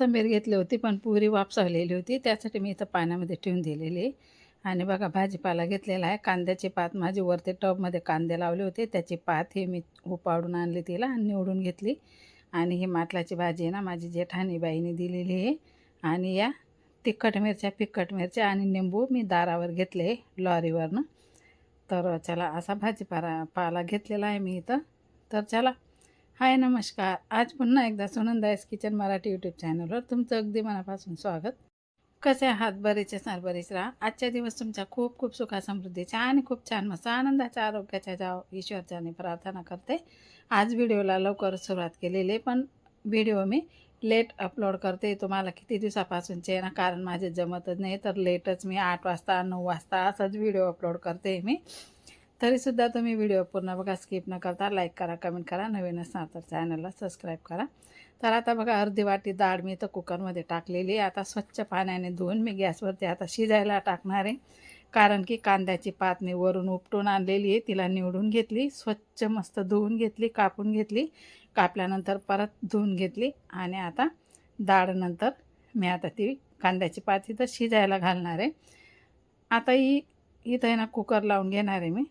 कोथंबीर घेतली होती पण पुरी वापसावलेली होती. त्यासाठी मी इथं पाण्यामध्ये ठेवून दिलेली आहे. आणि बघा भाजीपाला घेतलेला आहे. कांद्याची पात माझी वरती टबमध्ये कांदे लावले होते. त्याची पात हे मी उपाडून आणली तिला आणि निवडून घेतली. आणि ही माटलाची भाजी आहे ना माझी जेठाणी बाईने दिलेली आहे. आणि या तिखट मिरच्या पिखट मिरच्या आणि निंबू मी दारावर घेतले लॉरीवरनं. तर चला असा भाजीपाला पाला घेतलेला आहे मी इथं. तर चला हाय नमस्कार. आज पुन्हा एकदा सुनंदायस किचन मराठी यूट्यूब चॅनलवर तुमचं अगदी मनापासून स्वागत. कसे आहात? बरेचे सार बरेच राहा. आजच्या दिवस तुमच्या खूप खूप सुखासमृद्धीच्या आणि खूप छान मस्त आनंदाच्या आरोग्याच्या जाव ईश्वरच्याने प्रार्थना करते. आज व्हिडिओला लवकर सुरुवात केलेली आहे पण व्हिडिओ मी लेट अपलोड करते. तुम्हाला किती दिवसापासूनचे आहे ना कारण माझे जमतच नाही तर लेटच मी आठ वाजता नऊ वाजता असाच व्हिडिओ अपलोड करते मी. तरीसुद्धा तुम्ही व्हिडिओ पूर्ण बघा स्किप न करता लाईक करा कमेंट करा नवीन असणार तर चॅनलला सबस्क्राईब करा. तर आता बघा अर्धी वाटी डाळ मी तर कुकरमध्ये टाकलेली आहे. आता स्वच्छ पाण्याने धुवून मी गॅसवरती आता शिजायला टाकणार आहे. कारण की कांद्याची पातणी वरून उपटून आणलेली आहे. तिला निवडून घेतली स्वच्छ मस्त धुवून घेतली कापून घेतली. कापल्यानंतर परत धुवून घेतली आणि आता डाळनंतर मी आता ती कांद्याची पात इथं शिजायला घालणार आहे. आता ही इथं आहे ना कुकर लावून घेणार आहे मी.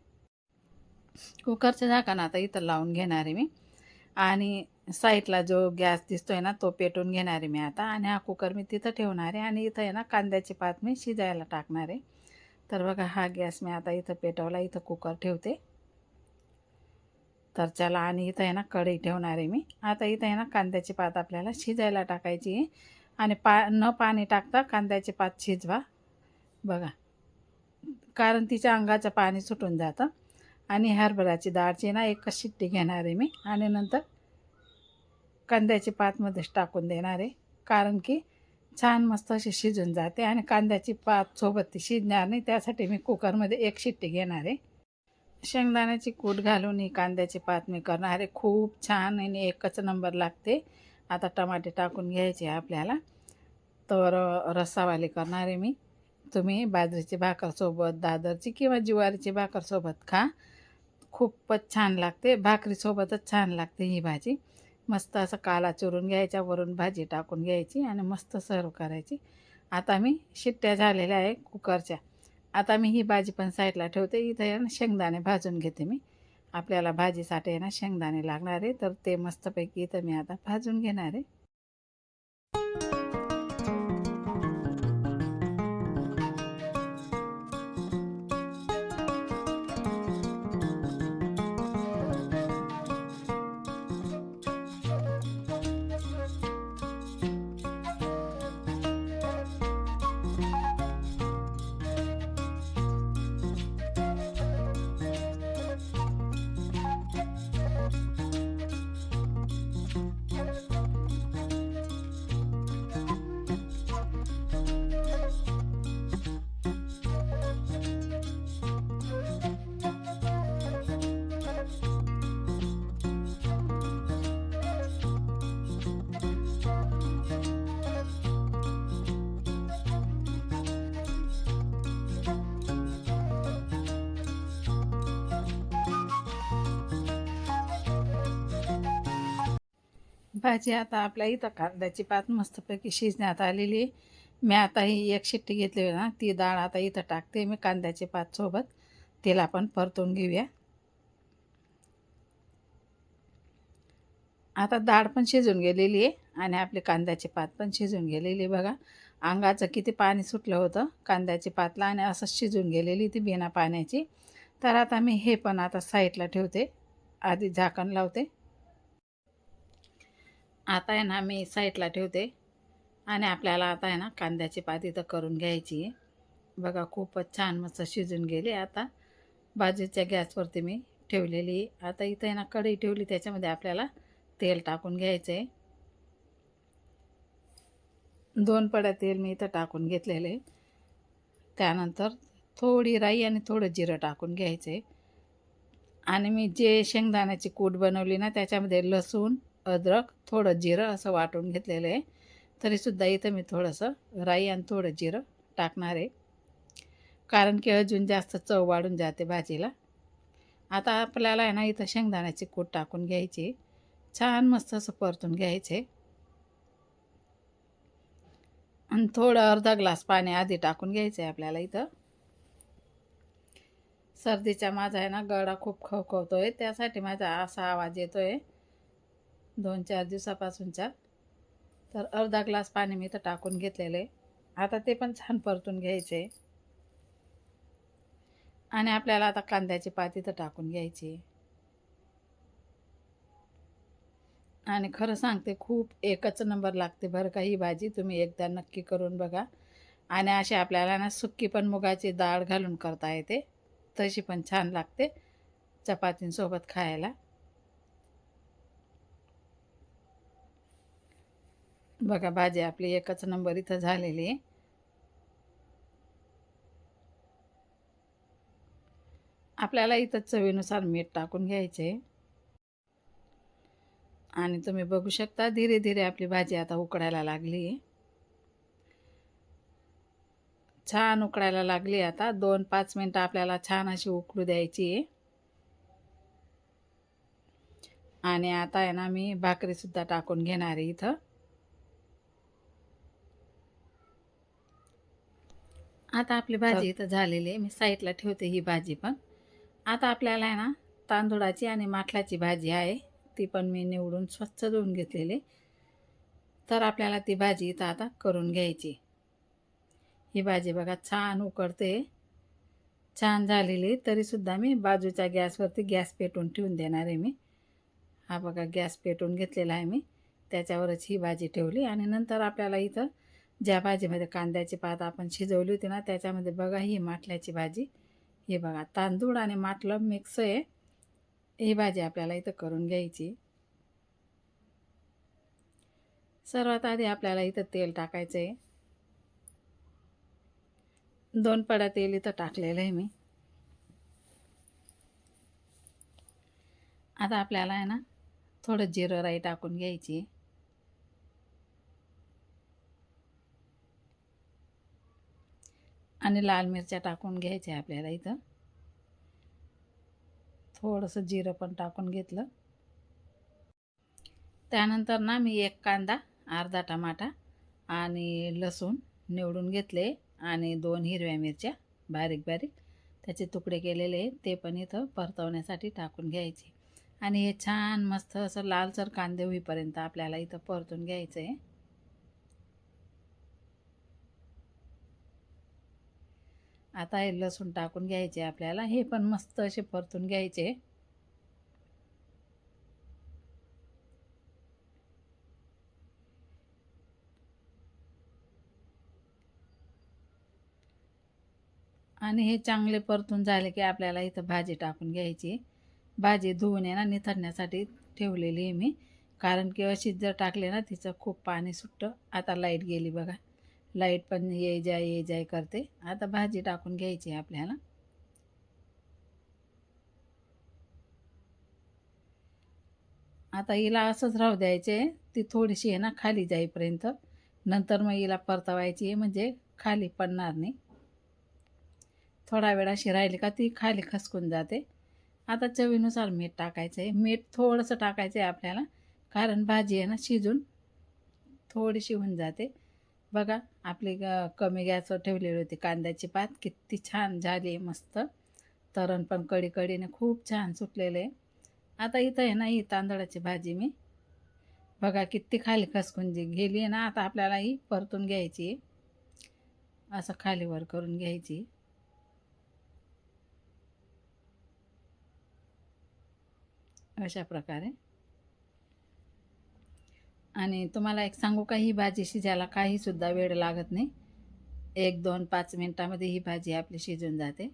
कुकरचं झाकण आता इथं लावून घेणार आहे मी. आणि साईडला जो गॅस दिसतो आहे ना तो पेटून घेणार आहे मी आता. आणि हा कुकर मी तिथं ठेवणार आहे आणि इथं आहे ना कांद्याची पात मी शिजायला टाकणार आहे. तर बघा हा गॅस मी आता इथं पेटवला इथं कुकर ठेवते. तर चला आणि इथं आहे ना कढई ठेवणार आहे मी. आता इथं आहे ना कांद्याची पात आपल्याला शिजायला टाकायची आहे. आणि पा न पाणी टाकता कांद्याची पात शिजवा. बघा कारण तिच्या अंगाचं पाणी सुटून जातं. आणि हरभऱ्याची डाळची ना एकच शिट्टी घेणार आहे मी. आणि नंतर कांद्याची पातमध्येच टाकून देणार आहे. कारण की छान मस्त अशी शिजून जाते आणि कांद्याची पात सोबत ती शिजणार नाही. त्यासाठी मी कुकरमध्ये एक शिट्टी घेणार आहे. शेंगदाण्याची कूट घालून ही कांद्याची पात मी करणार आहे. खूप छान आणि एकच नंबर लागते. आता टमाटे टाकून घ्यायचे आपल्याला. तर रस्सावाली करणार आहे मी. तुम्ही बाजरीची भाकरसोबत दादरची किंवा ज्वारीची भाकरसोबत खा. खूपच छान लागते. भाकरीसोबतच छान लागते ही भाजी. मस्त असं काला चुरून घ्यायच्या वरून भाजी टाकून घ्यायची आणि मस्त सर्व करायची. आता मी शिट्ट्या झालेल्या आहे कुकरच्या. आता मी ही भाजी पण साईडला ठेवते. इथं आहे ना शेंगदाणे भाजून घेते मी. आपल्याला भाजीसाठी आहे ना शेंगदाणे लागणार आहे. तर ते मस्तपैकी इथं मी आता भाजून घेणार आहे. भाजी आता आपल्या इथं कांद्याची पात मस्तपैकी शिजण्यात आलेली आहे. मी आता ही एक शिट्टी घेतली ना ती डाळ आता इथं टाकते मी कांद्याची पात सोबत. तिला पण परतून घेऊया. आता डाळ पण शिजून गेलेली आहे आणि आपली कांद्याची पात पण शिजून गेलेली आहे बघा. अंगाचं किती पाणी सुटलं होतं कांद्याची पातला आणि असं शिजून गेलेली ती बिना पाण्याची. तर आता मी हे पण आता साईडला ठेवते. आधी झाकण लावते. आता आहे ना मी साईडला ठेवते. आणि आपल्याला आता आहे ना कांद्याची पात इथं करून घ्यायची आहे. बघा खूपच छान मस्त शिजून गेली आता. बाजूच्या गॅसवरती मी ठेवलेली आहे. आता इथं आहे ना कढई ठेवली त्याच्यामध्ये आपल्याला तेल टाकून घ्यायचं आहे. दोन पड्या तेल मी इथं टाकून घेतलेले त्यानंतर थोडी राई आणि थोडं जिरं टाकून घ्यायचं आहे. आणि मी जे शेंगदाण्याची कूट बनवली ना त्याच्यामध्ये लसूण अद्रक थोडं जिरं असं वाटून घेतलेलं आहे. तरीसुद्धा इथं मी थोडंसं राई आणि थोडं जिरं टाकणार आहे. कारण की अजून जास्त चव वाढून जाते भाजीला. आता आपल्याला आहे ना इथं शेंगदाण्याची कूट टाकून घ्यायची. छान मस्त असं परतून घ्यायचे. आणि थोडं अर्धा ग्लास पाणी आधी टाकून घ्यायचं आहे आपल्याला इथं. सर्दीचा माझा आहे ना गळा खूप खवखवतो आहे त्यासाठी माझा असा आवाज येतो आहे दोन चार दिवसापासूनच्या. तर अर्धा ग्लास पाणी मी इथं टाकून घेतलेलं. आहे आता ते पण छान परतून घ्यायचे. आणि आपल्याला आता कांद्याची पात इथं टाकून घ्यायची. आणि खरं सांगते खूप एकच नंबर लागते बरं का ही भाजी. तुम्ही एकदा नक्की करून बघा. आणि अशी आपल्याला ना सुक्की पण मुगाची डाळ घालून करता येते. तशी पण छान लागते चपातींसोबत खायला. बघा भाजी आपली एकच नंबर इथं झालेली आहे. आपल्याला इथं चवीनुसार मीठ टाकून घ्यायचे. आणि तुम्ही बघू शकता धीरे धीरे आपली भाजी आता उकडायला लागली आहे. छान उकडायला लागली आता. दोन पाच मिनटं आपल्याला छान अशी उकडू द्यायची आहे. आणि आता आहे ना मी भाकरीसुद्धा टाकून घेणार आहे इथं. आता आपली भाजी इथं झालेली आहे. मी साईडला ठेवते ही भाजी पण. आता आपल्याला आहे ना तांदूळाची आणि माठलाची भाजी आहे. ती पण मी निवडून स्वच्छ धुवून घेतलेली तर आपल्याला ती भाजी इथं आता करून घ्यायची. ही भाजी बघा छान उकडते. छान झालेली. तरीसुद्धा मी बाजूच्या गॅसवरती गॅस पेटून ठेवून देणार आहे मी. हा बघा गॅस पेटून घेतलेला आहे मी. त्याच्यावरच ही भाजी ठेवली. आणि नंतर आपल्याला इथं ज्या भाजीमध्ये कांद्याची पात आपण शिजवली होती ना त्याच्यामध्ये बघा ही माठल्याची भाजी. हे बघा तांदूळ आणि माठलं मिक्स आहे. ही भाजी आपल्याला इथं करून घ्यायची. सर्वात आधी आपल्याला इथं तेल टाकायचं आहे दोन पड्या तेल इथं टाकलेलं आहे मी. आता आपल्याला आहे ना थोडं जिरं राई टाकून घ्यायची. आणि लाल मिरच्या टाकून घ्यायच्या आपल्याला इथं. थोडंसं जिरं पण टाकून घेतलं. त्यानंतर ना मी एक कांदा अर्धा टमाटा आणि लसूण निवडून घेतले आणि दोन हिरव्या मिरच्या बारीक बारीक त्याचे तुकडे केलेले ते पण इथं परतवण्यासाठी टाकून घ्यायचे. आणि हे छान मस्त असं लालसर कांदे होईपर्यंत आपल्याला इथं परतून घ्यायचं आहे आता हे लसूण टाकून घ्यायचे आपल्याला. हे पण मस्त असे परतून घ्यायचे. आणि हे चांगले परतून झाले की आपल्याला इथं भाजी टाकून घ्यायची. भाजी धुवून आहे ना निथरण्यासाठी ठेवलेली आहे मी. कारण की अशीच जर टाकले ना तिचं खूप पाणी सुटतं. आता लाइट गेली बघा. लाइट पण ये जाय ये जाय करते. आता भाजी टाकून घ्यायची आपल्याला. आता हिला असंच राहू द्यायचे ती थोडीशी आहे ना खाली जाईपर्यंत. नंतर मग हिला परतवायची म्हणजे खाली पडणार नाही. थोडा वेळ अशी राहिली का ती खाली खसकून जाते. आता चवीनुसार मीठ टाकायचं आहे मीठ थोडंसं टाकायचं आहे आपल्याला कारण भाजी आहे ना शिजून थोडीशी होऊन जाते. बघा आपली ग कमी गॅसवर ठेवलेली होती कांद्याची पात. किती छान झाली मस्त. तरण पण कडी कडीने खूप छान सुटलेले. आहे आता इथं आहे ना ही तांदळाची भाजी मी. बघा किती खाली खसकून जी गेली आहे ना आता आपल्याला ही परतून घ्यायची. असं खालीवर करून घ्यायची. अशा प्रकारे. आणि तुम्हाला एक सांगू का ही भाजी शिजायला काहीसुद्धा वेळ लागत नाही. एक दोन पाच मिनटामध्ये ही भाजी आपली शिजून जाते.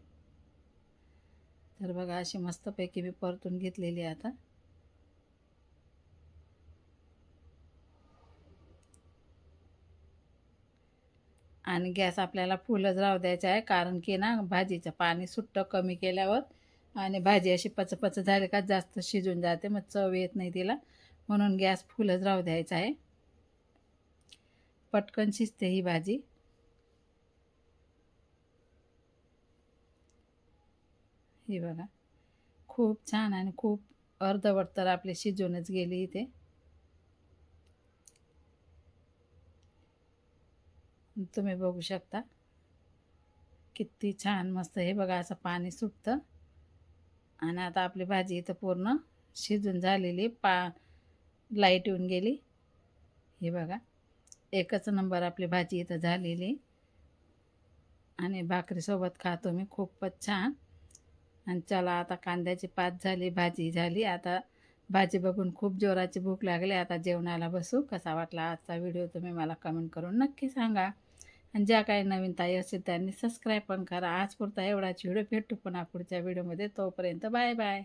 तर बघा अशी मस्तपैकी मी परतून घेतलेली आता. आणि गॅस आपल्याला फुलच राहू द्यायचा आहे कारण की ना भाजीचं पाणी सुट्टं कमी केल्यावर आणि भाजी अशी पचपच झाली का जास्त शिजून जाते मग चव येत नाही तिला. म्हणून गॅस फुलच राहू द्यायचा आहे. पटकन शिजते ही भाजी. ही बघा खूप छान आणि खूप अर्धवट तर आपली शिजूनच गेली इथे. तुम्ही बघू शकता किती छान मस्त हे बघा असं पाणी सुटतं. आणि आता आपली भाजी इथं पूर्ण शिजून झालेली पा लाइट येऊन गेली. हे बघा एकच नंबर आपली भाजी इथं झालेली. आणि भाकरीसोबत खातो मी खूपच छान. आणि चला आता कांद्याची पात झाली भाजी झाली. आता भाजी बघून खूप जोराची भूक लागली. आता जेवणाला बसू. कसा वाटला आजचा व्हिडिओ तुम्ही मला कमेंट करून नक्की सांगा. आणि ज्या काही नवीन ताई असेल त्यांनी सबस्क्राईब पण करा. आज पुरता एवढाच व्हिडिओ. भेटू पुन्हा पुढच्या व्हिडिओमध्ये. तोपर्यंत बाय बाय.